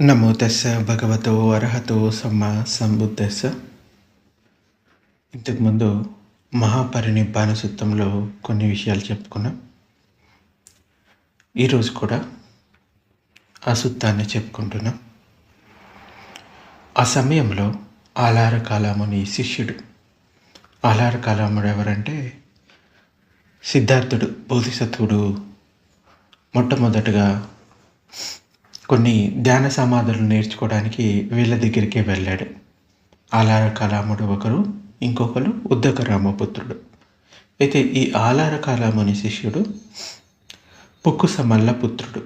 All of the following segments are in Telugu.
నమో తెస్స భగవతో అర్హతో సమ్మ సంబుద్ధస్స ఇంతకుముందు మహాపరినిబ్బాన సూత్రంలో కొన్ని విషయాలు చెప్పుకున్నాం. ఈరోజు కూడా ఆ సూత్రాన్ని చెప్పుకుంటున్నాం. ఆ సమయంలో ఆలార కాలాముని శిష్యుడు ఆలార కాలాముడు ఎవరంటే సిద్ధార్థుడు బోధిసత్వుడు మొట్టమొదటగా కొన్ని ధ్యాన సమాధులు నేర్చుకోవడానికి వీళ్ళ దగ్గరికి వెళ్ళాడు. ఆలార కలాముడు ఒకరు ఇంకొకరు ఉద్దక రామపుత్రుడు అయితే ఈ ఆలార కలాముని శిష్యుడు పుక్కుస మల్లపుత్రుడు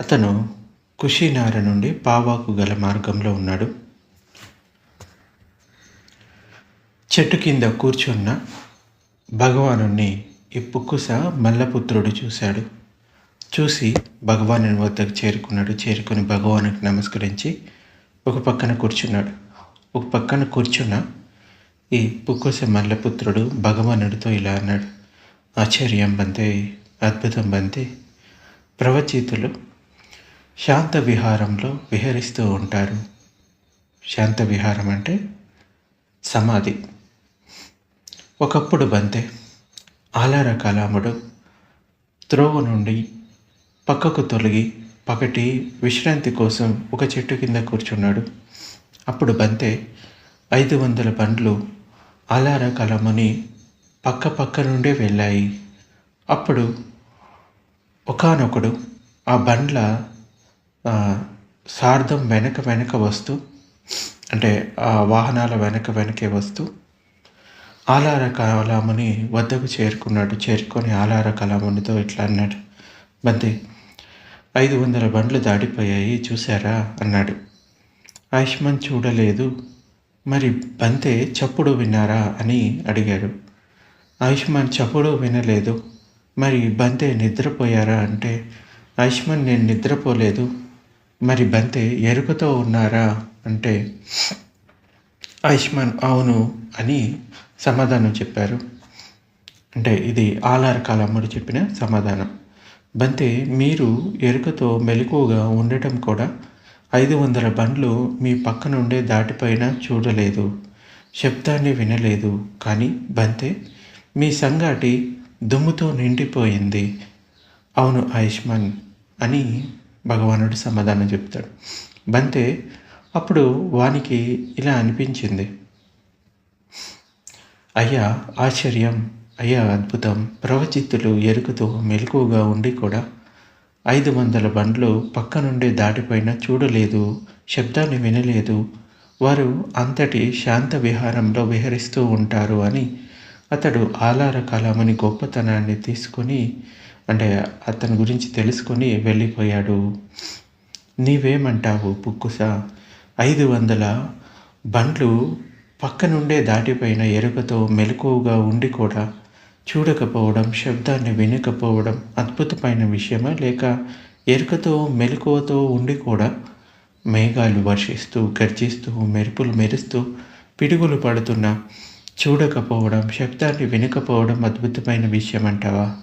అతను కుషినార నుండి పావాకు గల మార్గంలో ఉన్నాడు. చెట్టు కింద కూర్చున్న భగవాను ఈ పుక్కుస మల్లపుత్రుడు చూశాడు. చూసి భగవాను వద్దకు చేరుకున్నాడు. చేరుకుని భగవానుకి నమస్కరించి ఒక పక్కన కూర్చున్నాడు. ఒక పక్కన కూర్చున్న ఈ పుక్కోస మల్లపుత్రుడు భగవానుడితో ఇలా అన్నాడు. ఆశ్చర్యం బంతే అద్భుతం బంతే ప్రవచితులు శాంత విహారంలో విహరిస్తూ ఉంటారు. శాంత విహారం అంటే సమాధి. ఒకప్పుడు బంతే ఆలార కలాముడు త్రోవ నుండి పక్కకు తొలగి పగటి విశ్రాంతి కోసం ఒక చెట్టు కింద కూర్చున్నాడు. అప్పుడు బంతే ఐదు వందల బండ్లు అలార కలమని పక్క పక్క నుండే వెళ్ళాయి. అప్పుడు ఒకనొకడు ఆ బండ్ల సార్థం వెనక వెనక వస్తూ అంటే ఆ వాహనాల వెనక వెనకే వస్తూ ఆలార కలాముని వద్దకు చేరుకున్నాడు చేరుకొని ఆలార కలామునితో ఇట్లా అన్నాడు. బంతే ఐదు వందల బండ్లు దాటిపోయాయి చూశారా? అన్నాడు. ఆయుష్మాన్ చూడలేదు. మరి బంతే చప్పుడు విన్నారా? అని అడిగాడు. ఆయుష్మాన్ చప్పుడు వినలేదు. మరి బంతే నిద్రపోయారా? అంటే ఆయుష్మాన్ నేను నిద్రపోలేదు. మరి బంతే ఎరుకతో ఉన్నారా? అంటే ఆయుష్మాన్ అవును అని సమాధానం చెప్పారు. అంటే ఇది ఆలార కాలమ్ముడు చెప్పిన సమాధానం. బంతే మీరు ఎరుకతో మెలకువగా ఉండటం కూడా ఐదు వందల బండ్లు మీ పక్క నుండే దాటిపైన చూడలేదు. శబ్దాన్ని వినలేదు. కానీ బంతే మీ సంగాటి దుమ్ముతో నిండిపోయింది. అవును ఆయుష్మాన్ అని భగవానుడు సమాధానం చెప్తాడు. బంతే అప్పుడు వానికి ఇలా అనిపించింది. అయ్యా ఆశ్చర్యం. అయ్యా అద్భుతం. ప్రవచిత్తులు ఎరుకుతూ మెలకువగా ఉండి కూడా ఐదు వందల బండ్లు పక్క నుండి దాటిపోయిన చూడలేదు శబ్దాన్ని వినలేదు. వారు అంతటి శాంత విహారంలో విహరిస్తూ ఉంటారు అని అతడు ఆలార కలామని గొప్పతనాన్ని తీసుకొని అంటే అతని గురించి తెలుసుకొని వెళ్ళిపోయాడు. నీవేమంటావు పుక్కుస? ఐదు వందల బండ్లు పక్క నుండే దాటిపోయిన ఎరుకతో మెలకువగా ఉండి కూడా చూడకపోవడం శబ్దాన్ని వినకపోవడం అద్భుతమైన విషయమా లేక ఎరుకతో మెలకువతో ఉండి కూడా మేఘాలు వర్షిస్తూ గర్జిస్తూ మెరుపులు మెరుస్తూ పిడుగులు పడుతున్నా చూడకపోవడం శబ్దాన్ని వినకపోవడం అద్భుతమైన విషయం అంటావా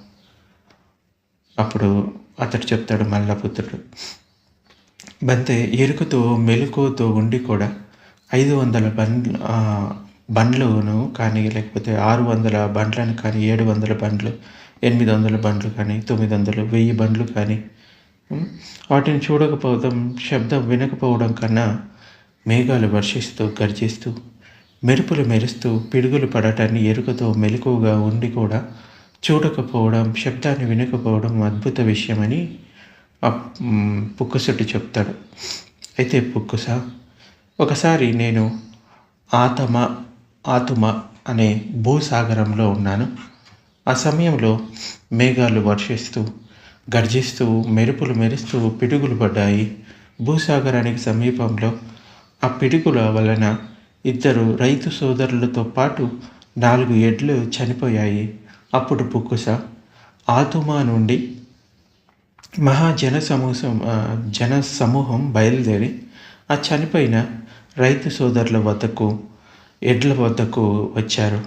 అప్పుడు అతడు చెప్తాడు మల్లపుత్రుడు. బంతే ఎరుకతో మెలకువతో ఉండి కూడా ఐదు వందల బండ్లు బండ్లను కానీ లేకపోతే ఆరు వందల బండ్లను కానీ ఏడు వందల బండ్లు ఎనిమిది వందల బండ్లు కానీ తొమ్మిది వందలు వెయ్యి బండ్లు కానీ వాటిని చూడకపోవడం శబ్దం వినకపోవడం కన్నా మేఘాలు వర్షిస్తూ గర్జిస్తూ మెరుపులు మెరుస్తూ పిడుగులు పడటాన్ని ఎరుకతో మెలకువగా ఉండి కూడా చూడకపోవడం శబ్దాన్ని వినకపోవడం అద్భుత విషయమని పుక్కుసుటి చెప్తాడు. అయితే పుక్కుస ఒకసారి నేను ఆతమ ఆతుమ అనే భూసాగరంలో ఉన్నాను. ఆ సమయంలో మేఘాలు వర్షిస్తూ గర్జిస్తూ మెరుపులు మెరుస్తూ పిడుగులు పడ్డాయి. భూసాగరానికి సమీపంలో ఆ పిడుగుల వలన ఇద్దరు రైతు సోదరులతో పాటు నాలుగు ఎడ్లు చనిపోయాయి. అప్పుడు పుక్కుస ఆతుమా నుండి మహాజన సమూహం జన సమూహం బయలుదేరి ఆ చనిపోయిన రైతు సోదరుల వద్దకు ఎడ్ల వద్దకు వచ్చారు.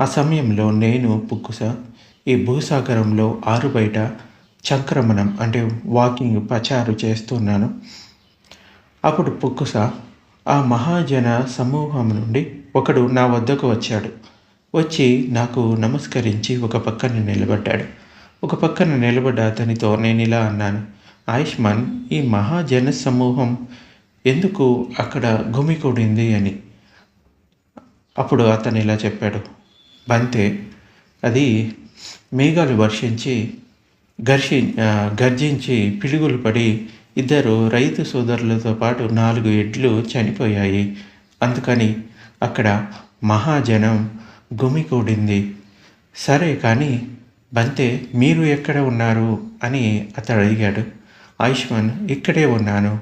ఆ సమయంలో నేను పుక్కుస ఈ భూసాగరంలో ఆరు బయట చంక్రమణం అంటే వాకింగ్ పచారు చేస్తున్నాను. అప్పుడు పుక్కుస ఆ మహాజన సమూహం నుండి ఒకడు నా వద్దకు వచ్చాడు. వచ్చి నాకు నమస్కరించి ఒక పక్కన నిలబడ్డాడు. ఒక పక్కన నిలబడ్డ అతనితో నేను ఇలా అన్నాను ఆయుష్మాన్ ఈ మహాజన సమూహం ఎందుకు అక్కడ గుమికూడింది? అని. అప్పుడు అతను ఇలా చెప్పాడు బంతే అది మేఘాలు వర్షించి ఘర్షి గర్జించి పిడుగులు పడి ఇద్దరు రైతు సోదరులతో పాటు నాలుగు ఎడ్లు చనిపోయాయి. అందుకని అక్కడ మహాజనం గుమికూడింది. సరే కానీ బంతే మీరు ఎక్కడ ఉన్నారు? అని అతడు అడిగాడు. ఆయుష్మాన్ ఇక్కడే ఉన్నాను.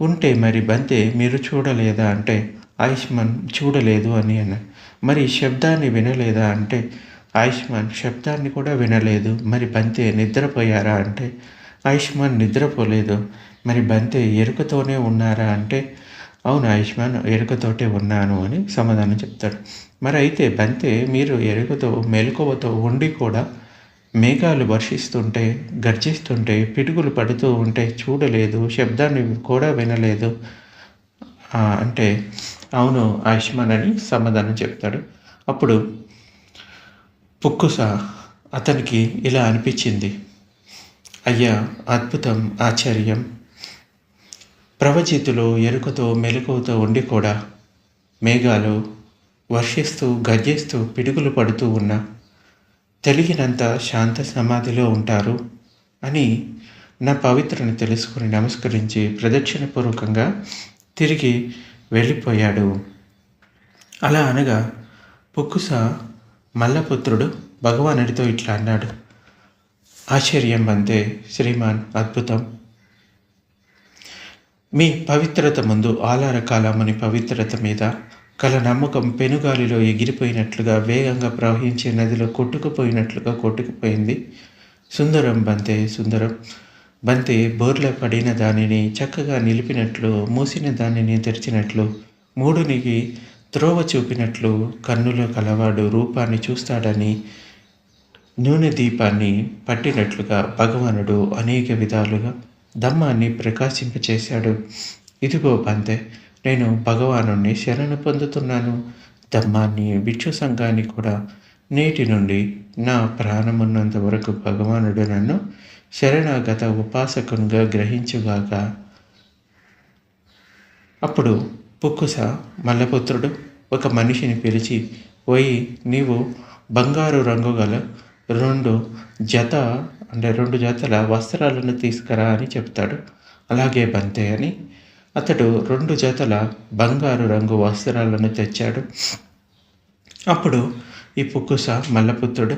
ఉంటే మరి బంతే మీరు చూడలేదా? అంటే ఆయుష్మాన్ చూడలేదు అని అన్న. మరి శబ్దాన్ని వినలేదా అంటే ఆయుష్మాన్ శబ్దాన్ని కూడా వినలేదు. మరి బంతే నిద్రపోయారా అంటే ఆయుష్మాన్ నిద్రపోలేదు. మరి బంతే ఎరుకతోనే ఉన్నారా అంటే అవును ఆయుష్మాన్ ఎరుకతోటే ఉన్నాను అని సమాధానం చెప్తాడు. మరి అయితే బంతే మీరు ఎరుకతో మెలకువతో ఉండి కూడా మేఘాలు వర్షిస్తుంటే గర్జిస్తుంటే పిడుగులు పడుతూ ఉంటే చూడలేదు శబ్దాన్ని కూడా వినలేదు. అంటే అవును ఆయుష్మాన్ అని సమాధానం చెప్తాడు. అప్పుడు పుక్కుస అతనికి ఇలా అనిపించింది. అయ్యా అద్భుతం ఆశ్చర్యం. ప్రవచితులు ఎరుకతో మెలకువతో ఉండి కూడా మేఘాలు వర్షిస్తూ గర్జిస్తూ పిడుగులు పడుతూ ఉన్న తెలియనంత శాంత సమాధిలో ఉంటారు అని నా పవిత్రను తెలుసుకుని నమస్కరించి ప్రదక్షిణపూర్వకంగా తిరిగి వెళ్ళిపోయాడు. అలా అనగా పొక్కుస మల్లపుత్రుడు భగవానుడితో ఇట్లా అన్నాడు. ఆశ్చర్యం అంతే శ్రీమాన్ అద్భుతం. మీ పవిత్రత ముందు ఆలారకాలముని పవిత్రత మీద కల నమ్మకం పెనుగాలిలో ఎగిరిపోయినట్లుగా వేగంగా ప్రవహించే నదిలో కొట్టుకుపోయినట్లుగా కొట్టుకుపోయింది. సుందరం బంతే సుందరం. బంతి బోర్ల పడిన దానిని చక్కగా నిలిపినట్లు మూసిన దానిని తెరిచినట్లు మూడునికి త్రోవ చూపినట్లు కన్నులో కలవాడు రూపాన్ని చూస్తాడని నూనె దీపాన్ని పట్టినట్లుగా భగవానుడు అనేక విధాలుగా దమ్మాన్ని ప్రకాశింపచేశాడు. ఇదిగో బంతే నేను భగవానుణ్ణి శరణు పొందుతున్నాను. దమ్మాన్ని విక్షు సంఘాన్ని కూడా నేటి నుండి నా ప్రాణమున్నంత వరకు భగవానుడు నన్ను శరణాగత ఉపాసకునిగా గ్రహించుగాక. అప్పుడు పుక్కుస మల్లపుత్రుడు ఒక మనిషిని పిలిచి పోయి నీవు బంగారు రంగు గల రెండు జత అంటే రెండు జతల వస్త్రాలను తీసుకురా అని చెప్తాడు. అలాగే బంతే అని. అతడు రెండు జతల బంగారు రంగు వస్త్రాలను తెచ్చాడు. అప్పుడు ఈ పుక్కుస మల్లపుత్రుడు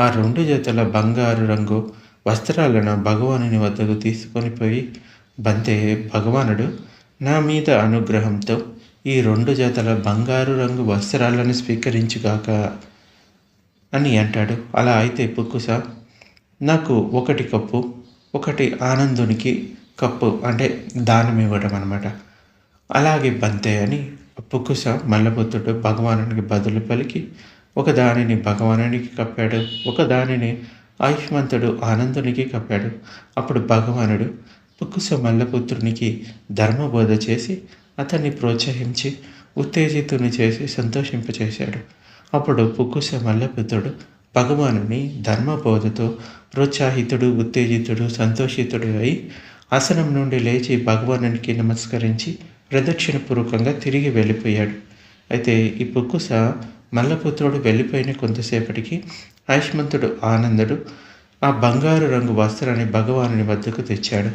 ఆ రెండు జతల బంగారు రంగు వస్త్రాలను భగవానుని వద్దకు తీసుకొని పోయి బంతే భగవానుడు నా మీద అనుగ్రహంతో ఈ రెండు జతల బంగారు రంగు వస్త్రాలను స్వీకరించుగాక అని అంటాడు. అలా అయితే పుక్కుస నాకు ఒకటి కప్పు ఒకటి ఆనందునికి కప్పు అంటే దానం ఇవ్వడం అనమాట అలాగే బంతే అని పుక్కుస మల్లపుత్రుడు భగవానునికి బదులు పలికి ఒక దానిని భగవానునికి కప్పాడు ఒక దానిని ఆయుష్మంతుడు ఆనందునికి కప్పాడు. అప్పుడు భగవానుడు పుక్కుస మల్లపుత్రునికి ధర్మబోధ చేసి అతన్ని ప్రోత్సహించి ఉత్తేజితుని చేసి సంతోషింపచేశాడు. అప్పుడు పుక్కుస మల్లపుత్రుడు భగవానుని ధర్మబోధతో ప్రోత్సాహితుడు ఉత్తేజితుడు సంతోషితుడు అయి ఆసనం నుండి లేచి భగవానునికి నమస్కరించి ప్రదక్షిణపూర్వకంగా తిరిగి వెళ్ళిపోయాడు. అయితే ఈ పుక్కుస మల్లపుత్రుడు వెళ్ళిపోయిన కొంతసేపటికి ఆయుష్మంతుడు ఆనందుడు ఆ బంగారు రంగు వస్త్రాన్ని భగవానుని వద్దకు తెచ్చాడు.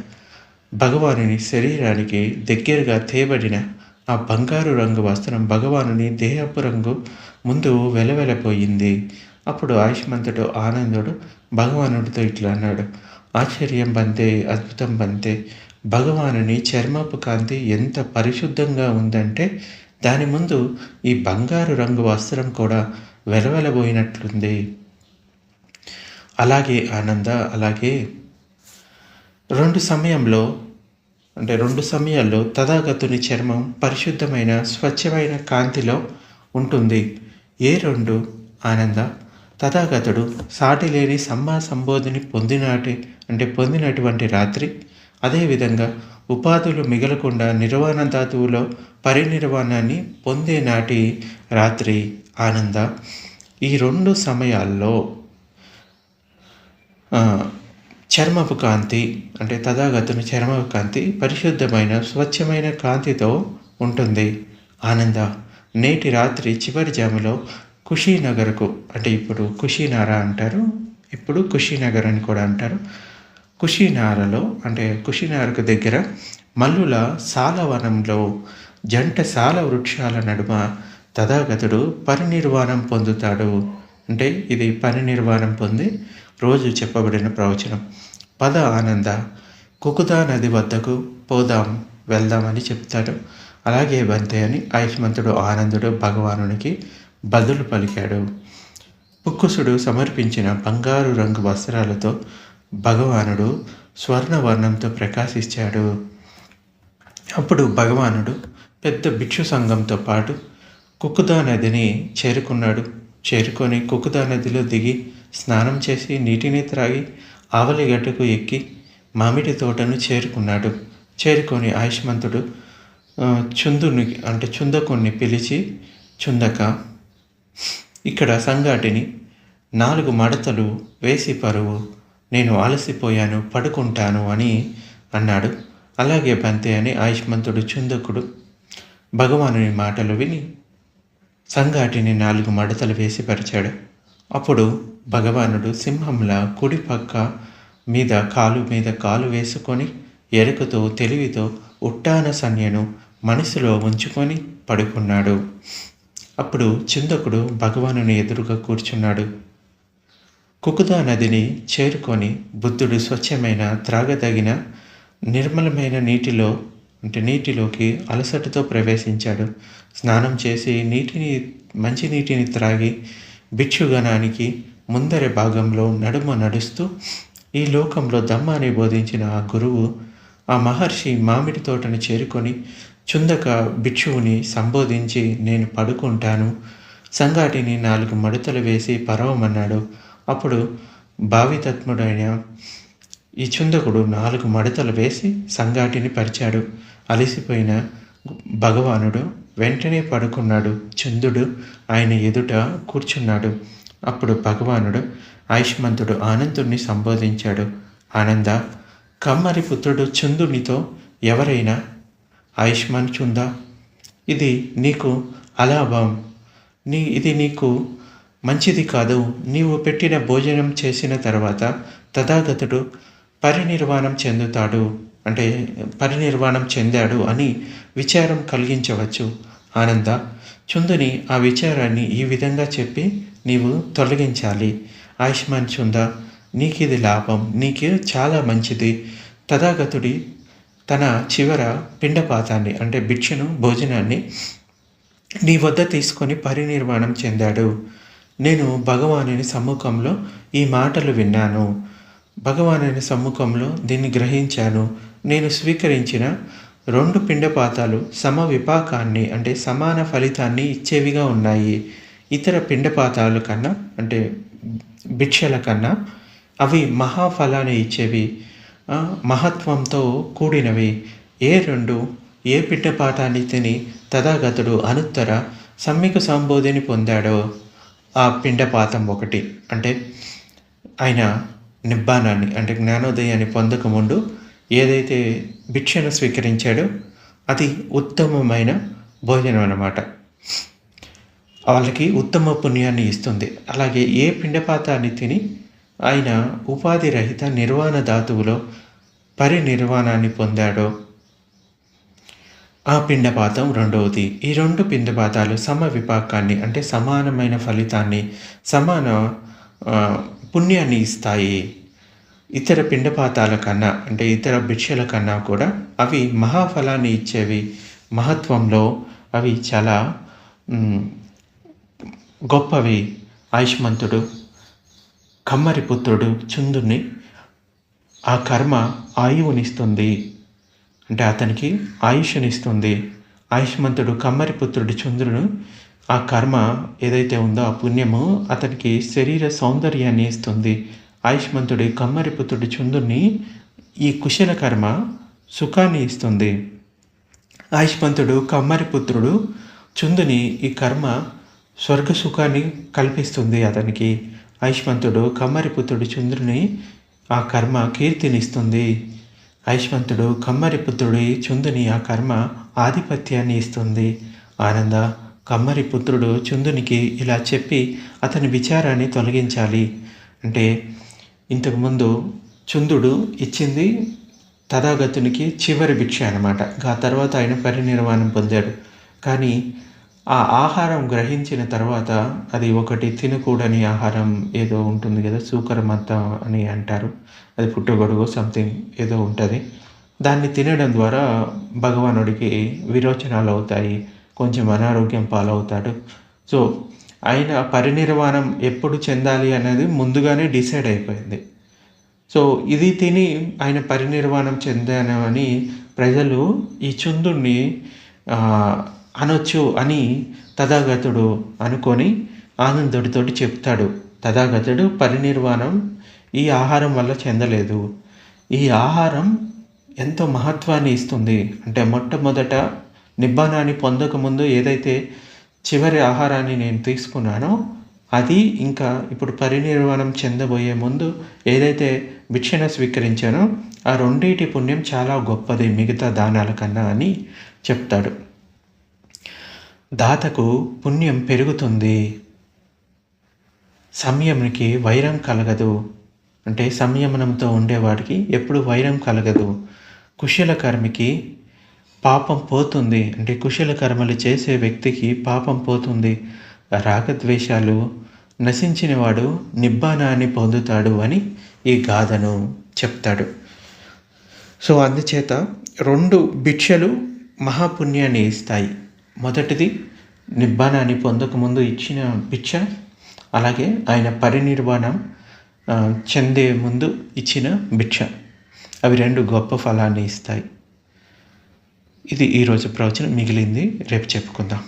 భగవానుని శరీరానికి దగ్గరగా తేబడిన ఆ బంగారు రంగు వస్త్రం భగవానుని దేహపు రంగు ముందు వెలవెలపోయింది. అప్పుడు ఆయుష్మంతుడు ఆనందుడు భగవానుడితో ఇట్లా అన్నాడు. ఆశ్చర్యం బంతే అద్భుతం బంతే. భగవానుని చర్మపు కాంతి ఎంత పరిశుద్ధంగా ఉందంటే దాని ముందు ఈ బంగారు రంగు వస్త్రం కూడా వెలవెలబోయినట్లుంది. అలాగే ఆనంద అలాగే రెండు సమయంలో అంటే రెండు సమయాల్లో తథాగతుని చర్మం పరిశుద్ధమైన స్వచ్ఛమైన కాంతిలో ఉంటుంది. ఏ రెండు? ఆనంద తథాగతుడు సాటి లేని సమ్మా సంబోధిని పొందినాటి అంటే పొందినటువంటి రాత్రి అదేవిధంగా ఉపాధులు మిగలకుండా నిర్వాణ ధాతువులో పరినిర్వాణాన్ని పొందే నాటి రాత్రి ఆనంద. ఈ రెండు సమయాల్లో చర్మపు కాంతి అంటే తథాగతుని చర్మపు కాంతి పరిశుద్ధమైన స్వచ్ఛమైన కాంతితో ఉంటుంది. ఆనంద నేటి రాత్రి చివరి జాములో కుషీనగర్కు అంటే ఇప్పుడు కుషీనారా అంటారు ఇప్పుడు కుషీనగర్ అని కూడా అంటారు. కుషినారలో అంటే కుషినారకు దగ్గర మల్లుల సాలవనంలో జంట సాల వృక్షాల నడుమ తథాగతుడు పరినిర్వాణం పొందుతాడు. అంటే ఇది పరినిర్వాణం పొంది రోజు చెప్పబడిన ప్రవచనం. పద ఆనంద కుకుదా నది వద్దకు పోదాం వెళ్దామని చెప్తాడు. అలాగే బంతే అని ఆయుష్మంతుడు ఆనందుడు భగవానునికి బదులు పలికాడు. పుక్కుసుడు సమర్పించిన బంగారు రంగు వస్త్రాలతో భగవానుడు స్వర్ణవర్ణంతో ప్రకాశించాడు. అప్పుడు భగవానుడు పెద్ద భిక్షు సంఘంతో పాటు కుక్కుదా నదిని చేరుకున్నాడు. చేరుకొని కుక్కుదా నదిలో దిగి స్నానం చేసి నీటిని త్రాగి ఆవలిగట్టుకు ఎక్కి మామిడి తోటను చేరుకున్నాడు. చేరుకొని ఆయుష్మంతుడు చుందుని అంటే చుందకుణ్ణి పిలిచి చుందక ఇక్కడ సంగాటిని నాలుగు మడతలు వేసి పరువు. నేను ఆలసిపోయాను పడుకుంటాను అని అన్నాడు. అలాగే బంతే అని ఆయుష్మంతుడు చుందకుడు. భగవానుని మాటలు విని సంగాటిని నాలుగు మడతలు వేసి పరిచాడు. అప్పుడు భగవానుడు సింహంలా కుడి పక్క మీద కాలు మీద కాలు వేసుకొని ఎరుకతో తెలివితో ఉట్టాన సన్యను మనసులో ఉంచుకొని పడుకున్నాడు. అప్పుడు చిందకుడు భగవానుని ఎదురుగా కూర్చున్నాడు. కుకుదా నదిని చేరుకొని బుద్ధుడు స్వచ్ఛమైన త్రాగదగిన నిర్మలమైన నీటిలో అంటే నీటిలోకి అలసటతో ప్రవేశించాడు. స్నానం చేసి నీటిని మంచి నీటిని త్రాగి భిక్షుగణానికి ముందరి భాగంలో నడుమ నడుస్తూ ఈ లోకంలో దమ్మాని బోధించిన ఆ గురువు ఆ మహర్షి మామిడి తోటను చేరుకొని చుందక భిక్షువుని సంబోధించి నేను పడుకుంటాను. సంగాటిని నాలుగు మడతలు వేసి పరవమన్నాడు. అప్పుడు భావితత్ముడైన ఈ చుందకుడు నాలుగు మడతలు వేసి సంగాటిని పరిచాడు. అలసిపోయిన భగవానుడు వెంటనే పడుకున్నాడు. చందుడు ఆయన ఎదుట కూర్చున్నాడు. అప్పుడు భగవానుడు ఆయుష్మంతుడు ఆనందుణ్ణి సంబోధించాడు. ఆనంద కమ్మరి పుత్రుడు చందునితో ఎవరైనా ఆయుష్మాన్ చుందా? ఇది నీకు అలాభం. నీ ఇది నీకు మంచిది కాదు. నీవు పెట్టిన భోజనం చేసిన తర్వాత తథాగతుడు పరినిర్వాణం చెందుతాడు. అంటే పరినిర్వాణం చెందాడు అని విచారం కలిగించవచ్చు. ఆనంద చుందుని ఆ విచారాన్ని ఈ విధంగా చెప్పి నీవు తొలగించాలి. ఆయుష్మాన్ చుంద నీకిది లాభం నీకు చాలా మంచిది. తథాగతుడి తన చివర పిండపాతాన్ని అంటే భిక్షను భోజనాన్ని నీ వద్ద తీసుకొని పరినిర్వాణం చెందాడు. నేను భగవానుని సమ్ముఖంలో ఈ మాటలు విన్నాను. భగవానుని సమ్ముఖంలో దీన్ని గ్రహించాను. నేను స్వీకరించిన రెండు పిండపాతాలు సమ విపాకాన్ని అంటే సమాన ఫలితాన్ని ఇచ్చేవిగా ఉన్నాయి. ఇతర పిండపాతాల కన్నా అంటే భిక్షల కన్నా అవి మహాఫలాన్ని ఇచ్చేవి మహత్వంతో కూడినవి. ఏ రెండు? ఏ పిండపాతాన్ని తిని తథాగతుడు అనుత్తర సమ్మిక సంబోధిని పొందాడో? ఆ పిండపాతం ఒకటి. అంటే ఆయన నిబ్బానాన్ని అంటే జ్ఞానోదయాన్ని పొందకముందు ఏదైతే భిక్షను స్వీకరించాడో అది ఉత్తమమైన భోజనం అన్నమాట. వాళ్ళకి ఉత్తమ పుణ్యాన్ని ఇస్తుంది. అలాగే ఏ పిండపాతాన్ని తిని ఆయన ఉపాధి రహిత నిర్వాణ ధాతువులో పరినిర్వాణాన్ని పొందాడో ఆ పిండపాతం రెండవది. ఈ రెండు పిండపాతాలు సమ విపాకాన్ని అంటే సమానమైన ఫలితాన్ని సమాన పుణ్యాన్ని ఇస్తాయి. ఇతర పిండపాతాల కన్నా అంటే ఇతర భిక్షల కన్నా కూడా అవి మహాఫలాన్ని ఇచ్చేవి. మహత్వంలో అవి చాలా గొప్పవి. ఆయుష్మంతుడు కమ్మరి పుత్రుడు చుందుని ఆ కర్మ ఆయువునిస్తుంది. అంటే అతనికి ఆయుష్నిస్తుంది. ఆయుష్మంతుడు కమ్మరి పుత్రుడి చంద్రుడు. ఆ కర్మ ఏదైతే ఉందో ఆ పుణ్యము అతనికి శరీర సౌందర్యాన్ని ఇస్తుంది. ఆయుష్మంతుడి కమ్మరి పుత్రుడి చంద్రుని ఈ కుశల కర్మ సుఖాన్ని ఇస్తుంది. ఆయుష్మంతుడు కమ్మరి పుత్రుడు చుందుని ఈ కర్మ స్వర్గ సుఖాన్ని కల్పిస్తుంది అతనికి. ఆయుష్మంతుడు కమ్మరి పుత్రుడు చంద్రుని ఆ కర్మ కీర్తినిస్తుంది. ఐశ్వంతుడు కమ్మరి పుత్రుడి చుందుని ఆ కర్మ ఆధిపత్యాన్ని ఇస్తుంది. ఆనంద కమ్మరి పుత్రుడు చుందునికి ఇలా చెప్పి అతని విచారాన్ని తొలగించాలి. అంటే ఇంతకుముందు చుందుడు ఇచ్చింది తథాగతునికి చివరి భిక్ష అనమాట ఆ తర్వాత ఆయన పరినిర్వాణం పొందాడు. కానీ ఆ ఆహారం గ్రహించిన తర్వాత అది ఒకటి తినకూడని ఆహారం ఏదో ఉంటుంది కదా సూకరమంత అని అంటారు. అది పుట్టగొడుగు సంథింగ్ ఏదో ఉంటుంది. దాన్ని తినడం ద్వారా భగవానుడికి విరోచనాలు అవుతాయి కొంచెం అనారోగ్యం పాలవుతాడు. సో ఆయన పరినిర్వాణం ఎప్పుడు చెందాలి అనేది ముందుగానే డిసైడ్ అయిపోయింది. సో ఇది తిని ఆయన పరినిర్వాణం చెందానని ప్రజలు ఈ చుందుణ్ణి అనొచ్చు అని తథాగతుడు అనుకొని ఆనందుడితోటి చెప్తాడు. తథాగతుడు పరినిర్వాణం ఈ ఆహారం వల్ల చెందలేదు. ఈ ఆహారం ఎంతో మహత్వాన్ని ఇస్తుంది. అంటే మొట్టమొదట నిబ్బానాన్ని పొందకముందు ఏదైతే చివరి ఆహారాన్ని నేను తీసుకున్నానో అది ఇంకా ఇప్పుడు పరినిర్వాణం చెందబోయే ముందు ఏదైతే భిక్షణ స్వీకరించానో ఆ రెండింటి పుణ్యం చాలా గొప్పది మిగతా దానాల కన్నా అని చెప్తాడు. దాతకు పుణ్యం పెరుగుతుంది. సంయమునికి వైరం కలగదు. అంటే సంయమనంతో ఉండేవాడికి ఎప్పుడు వైరం కలగదు. కుశల కర్మికి పాపం పోతుంది. అంటే కుశల కర్మలు చేసే వ్యక్తికి పాపం పోతుంది. రాగద్వేషాలు నశించినవాడు నిబ్బానాన్ని పొందుతాడు అని ఈ గాథను చెప్తాడు. సో అందుచేత రెండు భిక్షలు మహాపుణ్యాన్ని ఇస్తాయి. మొదటిది నిబ్బానాన్ని పొందకముందు ఇచ్చిన భిక్ష అలాగే ఆయన పరినిర్వాణం చెందే ముందు ఇచ్చిన భిక్ష. అవి రెండు గొప్ప ఫలాన్ని ఇస్తాయి. ఇది ఈరోజు ప్రవచనం. మిగిలింది రేపు చెప్పుకుందాం.